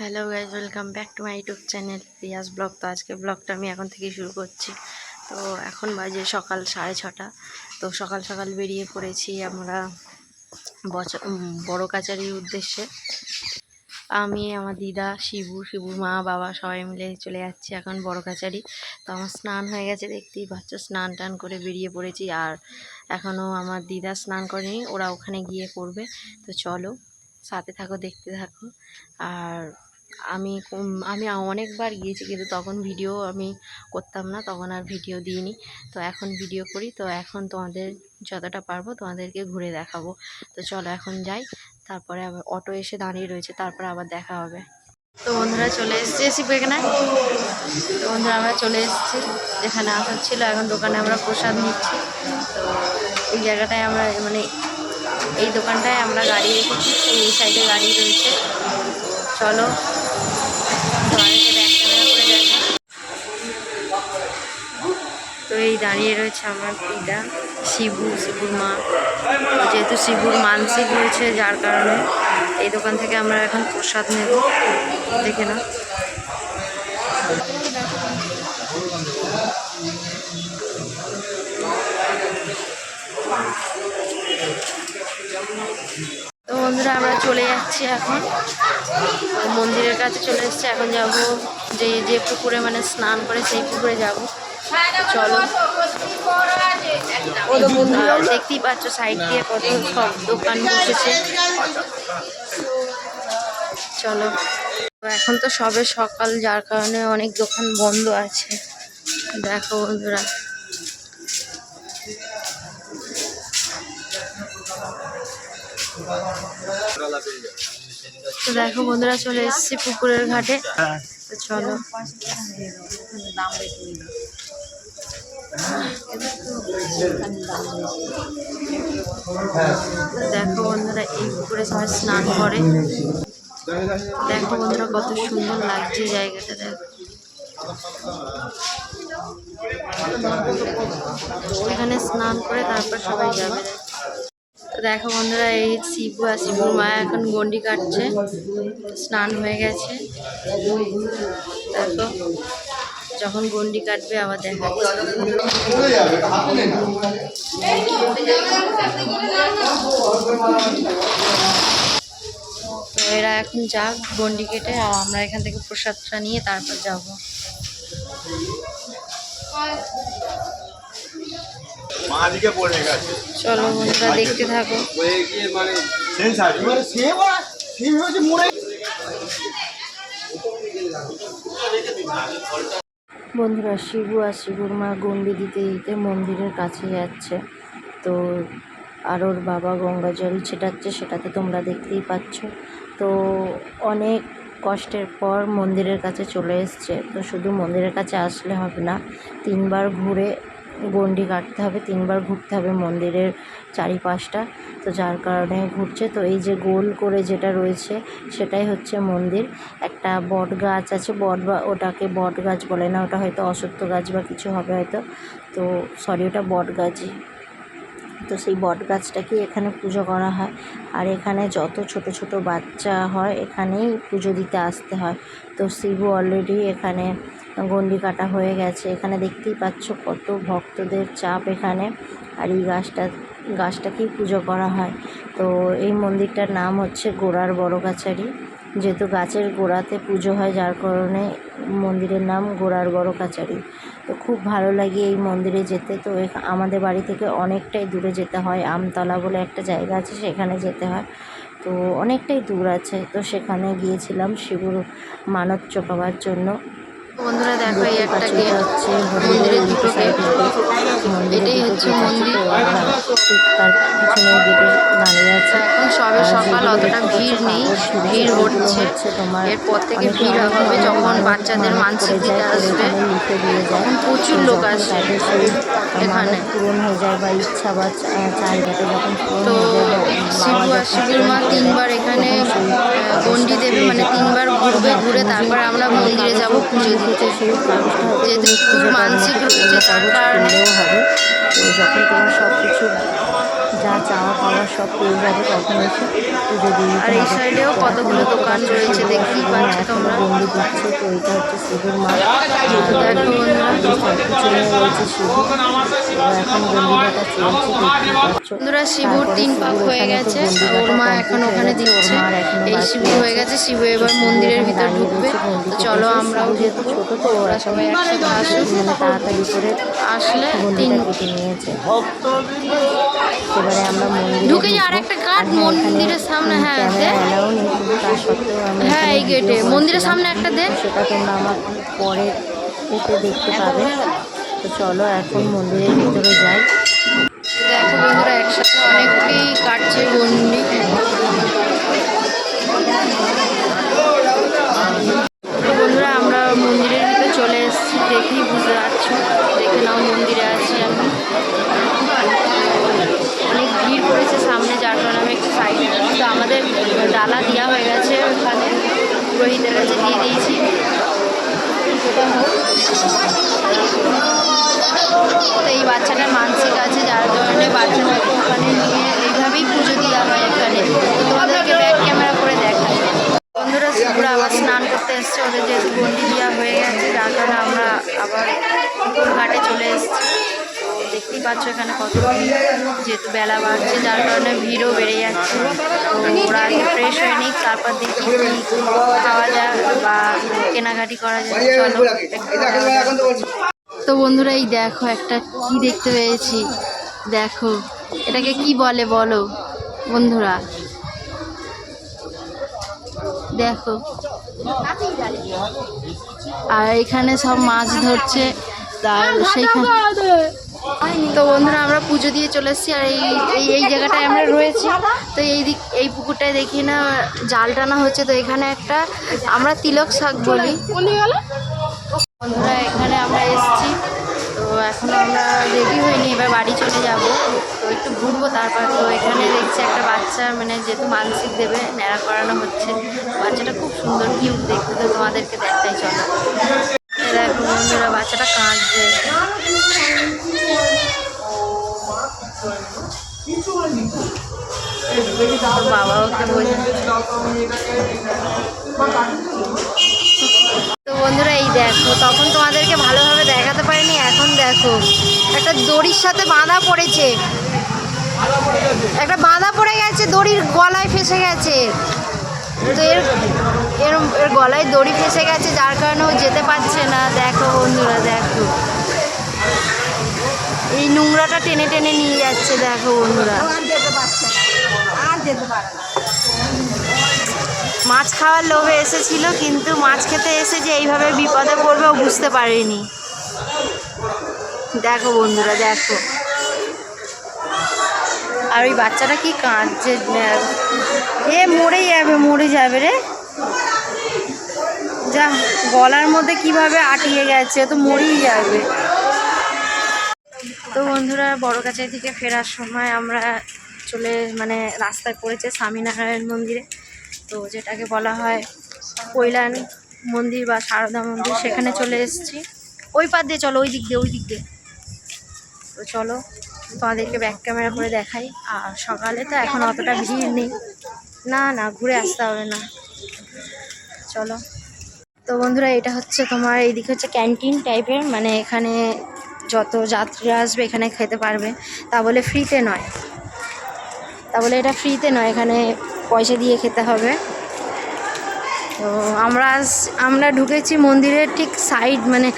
Hello guys welcome back to my YouTube channel Riyaz vlog তো আজকে ব্লগটা আমি এখন থেকে শুরু করছি। তো এখন বাজে সকাল সাড়ে ছটা। তো সকাল সকাল বেরিয়ে পড়েছি আমরা বড় কাচারির উদ্দেশ্যে। আমি, আমার দিদা, শিবু, শিবুর মা, বাবা সবাই মিলে চলে যাচ্ছি এখন বড় কাচারি। তো আমার স্নান হয়ে গেছে, দেখতেই পাচ্ছ, স্নান টান করে বেরিয়ে পড়েছি। আর এখনও আমার দিদা স্নান করেনি, ওরা ওখানে গিয়ে করবে। তো চলো, সাথে থাকো, দেখতে থাকো। আর আমি আমি অনেকবার গিয়েছি কিন্তু তখন ভিডিও আমি করতাম না, তখন আর ভিডিও দিইনি। তো এখন ভিডিও করি, তো এখন তোমাদের যতটা পারব তোমাদেরকে ঘুরে দেখাবো। তো চলো এখন যাই, তারপরে আবার অটো এসে দাঁড়িয়ে রয়েছে, তারপরে আবার দেখা হবে। তো বন্ধুরা চলে এসেছি এসি এখানে তো বন্ধুরা আমরা চলে এসেছি, যেখানে আসার ছিল, এখন দোকানে আমরা প্রসাদ নিচ্ছি। তো এই জায়গাটায় আমরা মানে এই দোকানটায় আমরা গাড়ি রেখেছি এই সাইডে গাড়ি রয়েছে। চলো তো এই দাঁড়িয়ে রয়েছে আমার দিদা শিবু, শিবুর মা। যেহেতু শিবুর মানসিক রয়েছে, যার কারণে এই দোকান থেকে আমরা এখন প্রসাদ নেব। দেখে না বন্ধুরা আমরা চলে যাচ্ছি এখন। মন্দিরের কাছে চলে এসেছি। এখন যাব যে যে পুকুরে মানে স্নান করে সেই পুকুরে যাব। চলো। দেখতেই পাচ্ছ সাইড দিয়ে কত সব দোকান বসেছে। চলো। এখন তো সবে সকাল যার কারণে অনেক দোকান বন্ধ আছে। দেখো বন্ধুরা। তো দেখো বন্ধুরা চলে এসেছি পুকুরের ঘাটে। তো চলো। দেখো বন্ধুরা এই পুকুরে সবাই স্নান করে। দেখো বন্ধুরা কত সুন্দর লাগছে জায়গাটা দেখো। এখানে স্নান করে তারপর সবাই যাবে। দেখো বন্ধুরা, এই শিবু আর শিবুর মা এখন গন্ডি কাটছে। স্নান হয়ে গেছে। দেখো, যখন গন্ডি কাটবে, আবার দেখা তো এরা এখন যাক গন্ডি কেটে, আর আমরা এখান থেকে প্রসাদটা নিয়ে তারপর যাব। চলো বন্ধুরা দেখতে থাকো। মানে বন্ধুরা শিবু আর শিবুর মা গন্ডি দিতে দিতে মন্দিরের কাছে যাচ্ছে। তো আর ওর বাবা গঙ্গা জল ছেটাচ্ছে সেটা তো তোমরা দেখতেই পাচ্ছ। তো অনেক কষ্টের পর মন্দিরের কাছে চলে এসছে। তো শুধু মন্দিরের কাছে আসলে হবে না তিনবার ঘুরে গন্ডি কাটতে হবে, তিনবার ঘুরতে হবে মন্দিরের চারিপাশটা। তো যার কারণে ঘুরছে। তো এই যে গোল করে যেটা রয়েছে, সেটাই হচ্ছে মন্দির। একটা বট গাছ আছে, বট বা, ওটাকে বট গাছ বলে না, ওটা হয়তো অসত্য গাছ বা কিছু হবে হয়তো। তো সরি ওটা বট গাছই। তো সেই বট গাছটাকে এখানে পুজো করা হয়। আর এখানে যত ছোট ছোট বাচ্চা হয়, এখানেই পুজো দিতে আসতে হয়। তো শিবু অলরেডি এখানে গন্ডি কাটা হয়ে গেছে। এখানে দেখতেই পাচ্ছ কত ভক্তদের চাপ এখানে। আর এই গাছটা, গাছটাকেই পুজো করা হয়। তো এই মন্দিরটার নাম হচ্ছে গোড়ার বড় কাছারি। যেহেতু গাছের গোড়াতে পুজো হয়, যার কারণে মন্দিরের নাম গোড়ার বড় কাছারি। তো খুব ভালো লাগে এই মন্দিরে যেতে। তো আমাদের বাড়ি থেকে অনেকটাই দূরে যেতে হয়। আমতলা বলে একটা জায়গা আছে, সেখানে যেতে হয়। তো অনেকটাই দূর আছে। তো সেখানে গিয়েছিলাম শিবুর মানত চোকাবার জন্য। বন্ধুরা দেখো এই একটা গেট মন্দিরের দুটো গেট এটাই হচ্ছে মন্দির। তার পিছনে গেটে দাঁড়িয়ে আছে। এখন সবে সকাল অতটা ভিড় নেই ভিড় হচ্ছে এরপর থেকে ভিড় হবে যখন বাচ্চাদের মানসিক দিতে আসবে। তখন প্রচুর লোক আসছে এখানে। পূরণ হয়ে যায় বা ইচ্ছা বা চাহিদাটা যখন তো শিবু আর শিবুর মা তিনবার এখানে গন্ডি দেবে মানে তিনবার ঘুরবে ঘুরে তারপর আমরা মন্দিরে মন্দিরে যাব পুজো দিতে। সেই কাগজটা যেহেতু মানসিক রয়েছে তার কারণে- হবে। তো যখন তোমার সব কিছু যা চাওয়া পাওয়া সব পেয়ে যাবে তখন এসে পুজো দিয়ে আর এই। সাইডেও কতগুলো দোকান রয়েছে, শিবের দেখতেই পাচ্ছ তোমরা। বন্দি দিচ্ছে তো এটা হচ্ছে শিবের মা। দেখো বন্ধুরা। রয়েছে শিব তো এখন গন্ডিবাটা চলছে বন্ধুরা শিবুর তিন পাক হয়ে গেছে। ওর মা এখন ওখানে দিচ্ছে। এই শিবু হয়ে গেছে শিবু এবার মন্দিরের ভিতর ঢুকবে। চলো আমরাও যেহেতু ছোট তো ওরা সবাই একসাথে আসুক মানে তাড়াতাড়ি করে আসলে তিন নিয়েছে এবারে আমরা মন্দিরে ঢুকে যে ঢুকবো। আরেকটা কাঠ আর হ্যাঁ, এখানে, মন্দিরের সামনে, হ্যাঁ, দে। সত্ত্বেও হ্যাঁ, এই গেটে। মন্দিরের সামনে একটা দে। সেটা তোমরা আমার পরে এতে দেখতে পাবে তো চলো এখন মন্দিরের ভিতরে যাই দেখো বন্ধুরা একসাথে অনেকেই কাটছে গন্ডি পুরোহিতের কাছে দিয়ে দিয়েছি। তো এই বাচ্চাটা মানসিক আছে, যার কারণে বাচ্চাটাকে ওখানে নিয়ে এইভাবেই পুজো দেওয়া হয় এখানে। তোমাদেরকে ব্যাক ক্যামেরা করে দেখায় বন্ধুরা শিবুরা আবার স্নান করতে এসছে, ওদের যেহেতু পাচ্ছ এখানে কত যেহেতু বেলা বাড়ছে, যার কারণে ভিড়ও বেড়ে যাচ্ছে। তো ওরা ফ্রেশ হয়ে তারপর দেখি কি খাওয়া যায় বা কেনাকাটি করা যায়। চলো, তো বন্ধুরা, এই দেখো একটা কি দেখতে পেয়েছি। দেখো, এটাকে কি বলে বলো, বন্ধুরা? দেখো। আর এখানে সব মাছ ধরছে তার সেইখানে তো বন্ধুরা, আমরা পুজো দিয়ে চলে এসেছি আর এই এই জায়গাটায় আমরা রয়েছি। তো এই দিক এই পুকুরটায় দেখি না, জাল টানা হচ্ছে। তো এখানে একটা আমরা তিলক শাক বলি। বন্ধুরা, এখানে আমরা এসেছি। তো এখন আমরা রেডি হইনি এবার বাড়ি চলে যাব। তো একটু ঘুরবো তারপর। তো এখানে দেখছি একটা বাচ্চা মানে যেহেতু মানসিক দেবে, ন্যাড়া করানো হচ্ছে। বাচ্চাটা খুব সুন্দর কিউট দেখতে। তো তোমাদেরকে দেখাই, চলো। দেখো বন্ধুরা, বাচ্চাটা কাঁদছে। তো বন্ধুরা, এই দেখো, তখন তোমাদেরকে ভালোভাবে দেখাতে পারিনি, এখন দেখো। একটা দড়ির সাথে বাঁধা পড়েছে। একটা বাঁধা পড়ে গেছে, দড়ির গলায় ফেসে গেছে। তো এর এর এর গলায় দড়ি ফেসে গেছে, যার কারণে ও যেতে পারছে না। দেখো বন্ধুরা, দেখো। এই নোংরাটা টেনে টেনে নিয়ে যাচ্ছে দেখো বন্ধুরা। মাছ খাওয়ার লোভে এসেছিল কিন্তু মাছ খেতে এসে যে এইভাবে বিপদে পড়বে ও বুঝতে পারেনি। দেখো বন্ধুরা দেখো। আর ওই বাচ্চাটা কি কাঁদছে এ মরে যাবে মরে যাবে রে। যা গলার মধ্যে কীভাবে আটিয়ে গেছে তো মরেই যাবে। তো বন্ধুরা বড় কাছাই থেকে ফেরার সময় আমরা চলে মানে রাস্তায় পড়েছে স্বামীনারায়ণ মন্দিরে। তো যেটাকে বলা হয় কৈলান মন্দির বা সারদা মন্দির, সেখানে চলে এসেছি। ওই পার দিয়ে চলো, ওই দিক দিয়ে, ওই দিক দিয়ে। তো চলো, তোমাদেরকে ব্যাক ক্যামেরা করে দেখাই। আর সকালে তো এখন অতটা ভিড় নেই। না না, ঘুরে আসতে হবে না। চলো। তো বন্ধুরা, এটা হচ্ছে তোমার, এইদিকে হচ্ছে ক্যান্টিন টাইপের মানে এখানে যত যাত্রীরা আসবে এখানে খেতে পারবে। তা বলে ফ্রিতে নয়। তা বলে এটা ফ্রিতে নয়, এখানে পয়সা দিয়ে খেতে হবে। তো আমরা আমরা ঢুকেছি মন্দিরের ঠিক সাইড মানে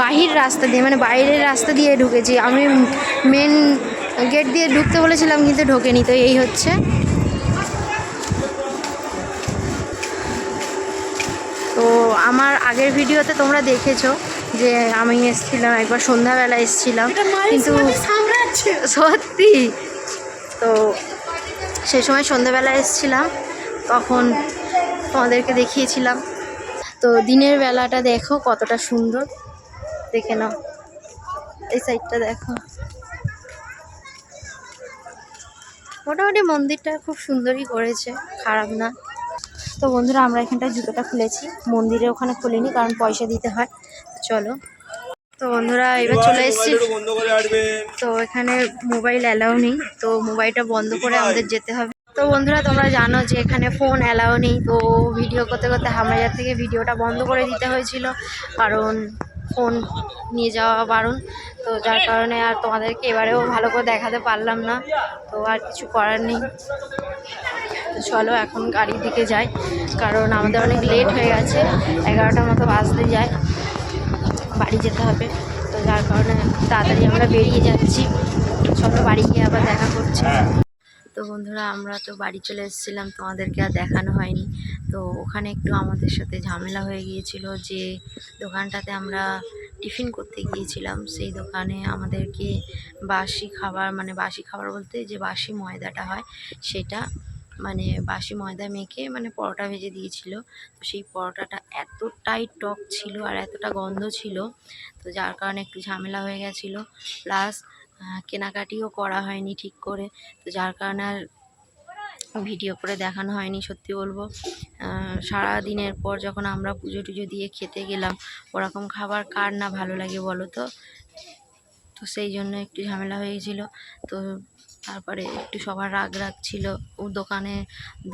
বাহির রাস্তা দিয়ে মানে বাইরের রাস্তা দিয়ে ঢুকেছি। আমি মেন গেট দিয়ে ঢুকতে বলেছিলাম, কিন্তু ঢোকেনি, তো এই হচ্ছে। তো আমার আগের ভিডিওতে তোমরা দেখেছ যে আমি এসেছিলাম একবার সন্ধ্যাবেলা এসেছিলাম। কিন্তু সত্যি। তো সেই সময় সন্ধ্যাবেলা এসেছিলাম তখন তোমাদেরকে দেখিয়েছিলাম। তো দিনের বেলাটা দেখো কতটা সুন্দর। দেখে নাও। এই সাইডটা দেখো। মোটামুটি মন্দিরটা খুব সুন্দরই করেছে খারাপ না। তো বন্ধুরা আমরা এখানটায় জুতোটা খুলেছি। মন্দিরে ওখানে খুলিনি কারণ পয়সা দিতে হয়। চলো। তো বন্ধুরা এবার চলে এসেছি। তো এখানে মোবাইল অ্যালাউ নেই তো মোবাইলটা বন্ধ করে আমাদের যেতে হবে। তো বন্ধুরা তোমরা জানো যে এখানে ফোন অ্যালাউ নেই তো ভিডিও করতে করতে হামাজার থেকে ভিডিওটা বন্ধ করে দিতে হয়েছিল কারণ ফোন নিয়ে যাওয়া বারণ। তো যার কারণে আর তোমাদেরকে এবারেও ভালো করে দেখাতে পারলাম না তো আর কিছু করার নেই। তো চলো এখন গাড়ির দিকে যাই কারণ আমাদের অনেক লেট হয়ে গেছে এগারোটার মতো বাজতে যায়। বাড়ি যেতে হবে। তো যার কারণে তাড়াতাড়ি আমরা বেরিয়ে যাচ্ছি। চলো বাড়ি গিয়ে আবার দেখা করছি। তো বন্ধুরা আমরা তো বাড়ি চলে এসেছিলাম তোমাদেরকে আর দেখানো হয়নি। তো ওখানে একটু আমাদের সাথে ঝামেলা হয়ে গিয়েছিল যে দোকানটাতে আমরা টিফিন করতে গিয়েছিলাম। সেই দোকানে আমাদেরকে বাসি খাবার মানে বাসি খাবার বলতে যে বাসি ময়দাটা হয় সেটা মানে বাসি ময়দা মেখে মানে পরোটা ভেজে দিয়েছিল। তো সেই পরোটাটা এতটাই টক ছিল আর এতটা গন্ধ ছিল, তো যার কারণে একটু ঝামেলা হয়ে গেছিল। প্লাস কেনাকাটিও করা হয়নি ঠিক করে, তো যার কারণে আর ভিডিও করে দেখানো হয়নি সত্যি বলব। সারা দিনের পর যখন আমরা পুজো টুজো দিয়ে খেতে গেলাম, ওরকম খাবার কার না ভালো লাগে বলো তো? তো সেই জন্য একটু ঝামেলা হয়ে গেছিল। তো তারপরে একটু সবার রাগ রাগ ছিল। ও দোকানে,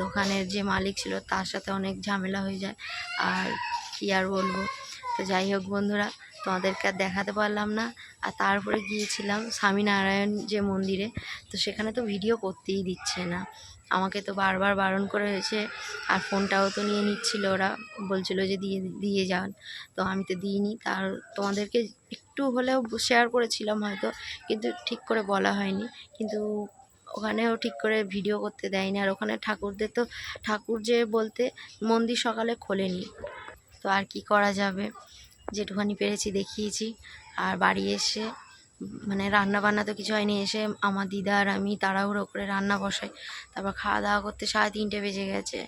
দোকানের যে মালিক ছিল তার সাথে অনেক ঝামেলা হয়ে যায়। আর কী আর বলব? তো যাই হোক বন্ধুরা, তোমাদেরকে আর দেখাতে পারলাম না। আর তারপরে গিয়েছিলাম স্বামীনারায়ণ যে মন্দিরে। তো সেখানে তো ভিডিও করতেই দিচ্ছে না। আমাকে তো বারবার বারণ করে হয়েছে। আর ফোনটাও তো নিয়ে নিচ্ছিল ওরা। বলছিল যে দিয়ে দিয়ে যান। তো আমি তো দিইনি। তার তোমাদেরকে একটু হলেও শেয়ার করেছিলাম হয়তো, কিন্তু ঠিক করে বলা হয়নি। কিন্তু ওখানেও ঠিক করে ভিডিও করতে দেয়নি। আর ওখানে ঠাকুরদের তো, ঠাকুর যে বলতে মন্দির সকালে খোলেনি। তো আর কি করা যাবে? যেটুখানি পেরেছি দেখিয়েছি। আর বাড়ি এসে মানে রান্না বান্না তো কিছু হয়নি, এসে আমার দিদা আর আমি তাড়াহুড়ো করে রান্না বসাই। তারপর খাওয়া দাওয়া করতে সাড়ে তিনটে বেজে গেছে।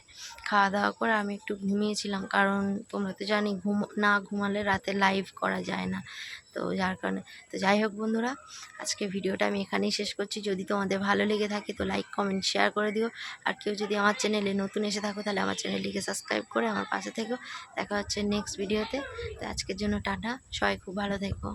খাওয়া দাওয়া করে আমি একটু ঘুমিয়েছিলাম, কারণ তোমরা তো জানি ঘুম, না ঘুমালে রাতে লাইভ করা যায় না। তো যার কারণে, তো যাই হোক বন্ধুরা, আজকে ভিডিওটা আমি এখানেই শেষ করছি। যদি তোমাদের ভালো লেগে থাকে তো লাইক কমেন্ট শেয়ার করে দিও। আর কেউ যদি আমার চ্যানেলে নতুন এসে থাকো, তাহলে আমার চ্যানেলটিকে সাবস্ক্রাইব করে আমার পাশে থেকো। দেখা হচ্ছে নেক্সট ভিডিওতে তো আজকের জন্য টাটা, সবাই খুব ভালো থেকো।